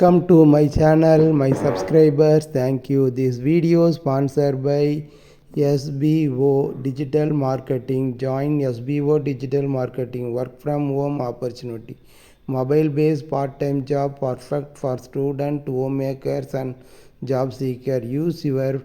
welcome to my channel my subscribers. Thank you. This video is sponsored by sbo digital marketing. Join sbo digital marketing work from home opportunity. Mobile based part time job perfect for student homemakers and job seeker. Use your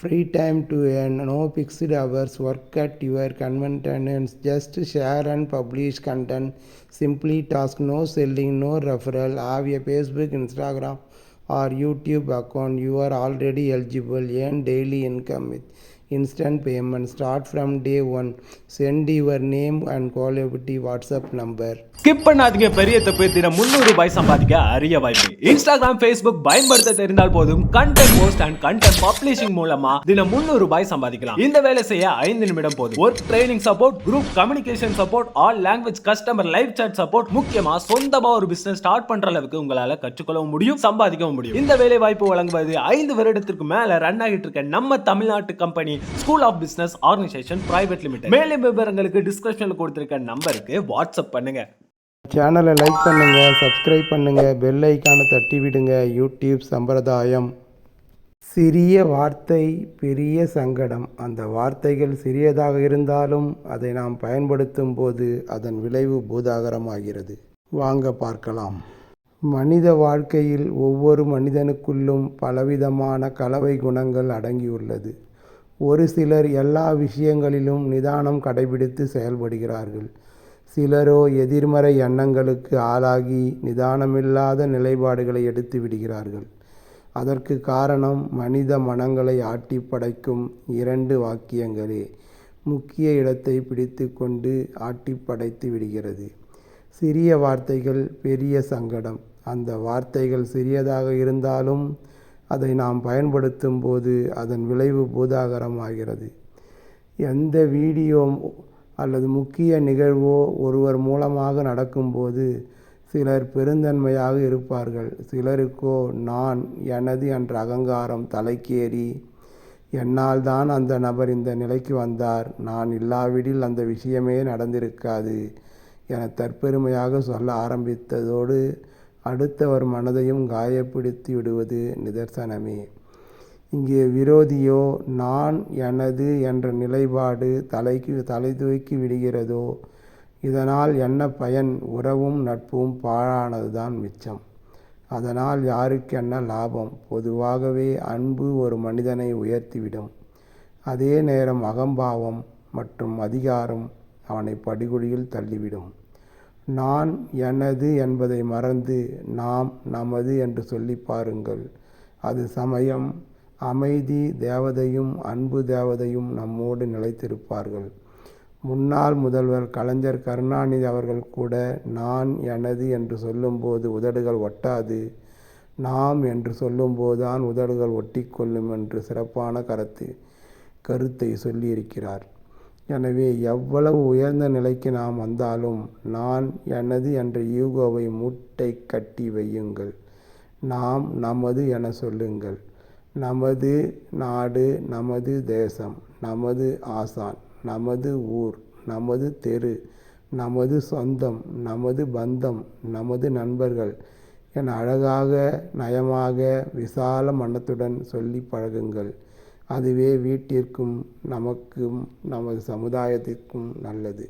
free time to earn no fixed hours work at your convenience just share and publish content. Simply task no selling no referral. Have a facebook instagram or youtube account. You are already eligible. Earn daily income with instant payment. Start from day one. Send your name and quality whatsapp number. Skip பண்ணாதீங்க. பெரிய தப்பு தினம் முந்நூறு ரூபாய் சம்பாதிக்க அரிய வாய்ப்பு. Instagram Facebook பயன்படுத்த தெரிந்தால் போதும். Content post and content publishing மூலமா தினம் முந்நூறு ரூபாய் சம்பாதிக்கலாம். இந்த வேலை செய்ய ஐந்து நிமிடம் போதும். Work training support group communication support all language customer live chat support முக்கியமா சொந்தமா ஒரு பிசினஸ் ஸ்டார்ட் பண்ற அளவுக்கு உங்களால கற்றுக்கொள்ளவும் முடியும் சம்பாதிக்கவும் முடியும். இந்த வேலை வாய்ப்பு வழங்குவது ஐந்து வருடத்திற்கு மேல ரன் ஆகிட்டு இருக்க நம்ம தமிழ்நாட்டு company school of business organisation private limited மேலும் விவரங்களுக்கு டிஸ்கிரிப்ஷனில் கொடுத்துருக்க நம்பருக்கு வாட்ஸ்அப் பண்ணுங்க. சேனலை லைக் பண்ணுங்க சப்ஸ்கிரைப் பண்ணுங்க பெல் ஐக்கானை தட்டி விடுங்க. யூடியூப் சம்பிரதாயம். சிறிய வார்த்தை பெரிய சங்கடம். அந்த வார்த்தைகள் சிறியதாக இருந்தாலும் அதை நாம் பயன்படுத்தும் போது அதன் விளைவு பூதாகரமாகிறது. வாங்க பார்க்கலாம். மனித வாழ்க்கையில் ஒவ்வொரு மனிதனுக்குள்ளும் பலவிதமான கலவை குணங்கள் அடங்கியுள்ளது. ஒரு சிலர் எல்லா விஷயங்களிலும் நிதானம் கடைபிடித்து செயல்படுகிறார்கள். சிலரோ எதிர்மறை எண்ணங்களுக்கு ஆளாகி நிதானமில்லாத நிலைப்பாடுகளை எடுத்து விடுகிறார்கள். அதற்கு காரணம் மனித மனங்களை ஆட்டி படைக்கும் இரண்டு வாக்கியங்களே. முக்கிய இடத்தை பிடித்து கொண்டு ஆட்டி படைத்து விடுகிறது. சிறிய வார்த்தைகள் பெரிய சங்கடம். அந்த வார்த்தைகள் சிறியதாக இருந்தாலும் அதை நாம் பயன்படுத்தும் போது அதன் விளைவு பூதாகரமாகிறது. எந்த வீடியோ அல்லது முக்கிய நிகழ்வோ ஒருவர் மூலமாக நடக்கும்போது சிலர் பெருந்தன்மையாக இருப்பார்கள். சிலருக்கோ நான் எனது என்ற அகங்காரம் தலைக்கேறி என்னால் தான் அந்த நபர் இந்த நிலைக்கு வந்தார். நான் இல்லாவிடில் அந்த விஷயமே நடந்திருக்காது என தற்பெருமையாக சொல்ல ஆரம்பித்ததோடு அடுத்தவர் மனதையும் காயப்படுத்தி விடுவது நிதர்சனமே. இங்கே விரோதியோ நான் எனது என்ற நிலைப்பாடு தலைக்கு தலை தூக்கி விடுகிறதோ இதனால் என்ன பயன்? உறவும் நட்பும் பாழானதுதான் மிச்சம். அதனால் யாருக்கு என்ன லாபம்? பொதுவாகவே அன்பு ஒரு மனிதனை உயர்த்திவிடும். அதே நேரம் அகம்பாவம் மற்றும் அதிகாரம் அவனை படுகொழியில் தள்ளிவிடும். நான் எனது என்பதை மறந்து நாம் நமது என்று சொல்லி பாருங்கள். அது சமயம் அமைதி தேவதையும் அன்பு தேவதையும் நம்மோடு நிலைத்திருப்பார்கள். முன்னாள் முதல்வர் கலைஞர் கருணாநிதி அவர்கள் கூட நான் எனது என்று சொல்லும்போது உதடுகள் ஒட்டாது. நாம் என்று சொல்லும்போது தான் உதடுகள் ஒட்டிக்கொள்ளும் என்று சிறப்பான கருத்து கருத்தை சொல்லியிருக்கிறார். எனவே எவ்வளவு உயர்ந்த நிலைக்கு நாம் வந்தாலும் நான் எனது என்ற ஈகோவை மூட்டை கட்டி வையுங்கள். நாம் நமது என சொல்லுங்கள். நமது நாடு நமது தேசம் நமது ஆசான் நமது ஊர் நமது தெரு நமது சொந்தம் நமது பந்தம் நமது நண்பர்கள் என அழகாக நயமாக விசால மனத்துடன் சொல்லி பழகுங்கள். அதுவே வீட்டிற்கும் நமக்கும் நமது சமுதாயத்திற்கும் நல்லது.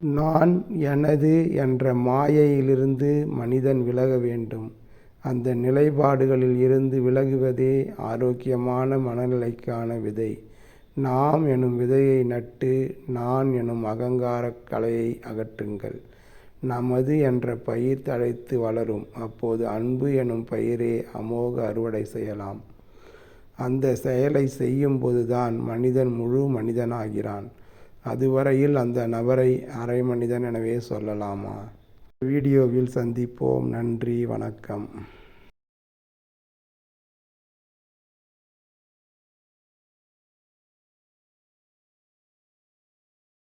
நான் எனது என்ற மாயையிலிருந்து மனிதன் விலக வேண்டும். அந்த நிலைப்பாடுகளில் இருந்து விலகுவதே ஆரோக்கியமான மனநிலைக்கான விதை. நாம் எனும் விதையை நட்டு நான் எனும் அகங்கார கலையை அகற்றுங்கள். நமது என்ற பயிர் தழைத்து வளரும். அப்போது அன்பு எனும் பயிரே அமோக அறுவடை செய்யலாம். அந்த செயலை செய்யும்போதுதான் மனிதன் முழு மனிதனாகிறான். அதுவரையில் அந்த நபரை அரை மனிதன் எனவே சொல்லலாமா? வீடியோவில் சந்திப்போம். நன்றி. வணக்கம்.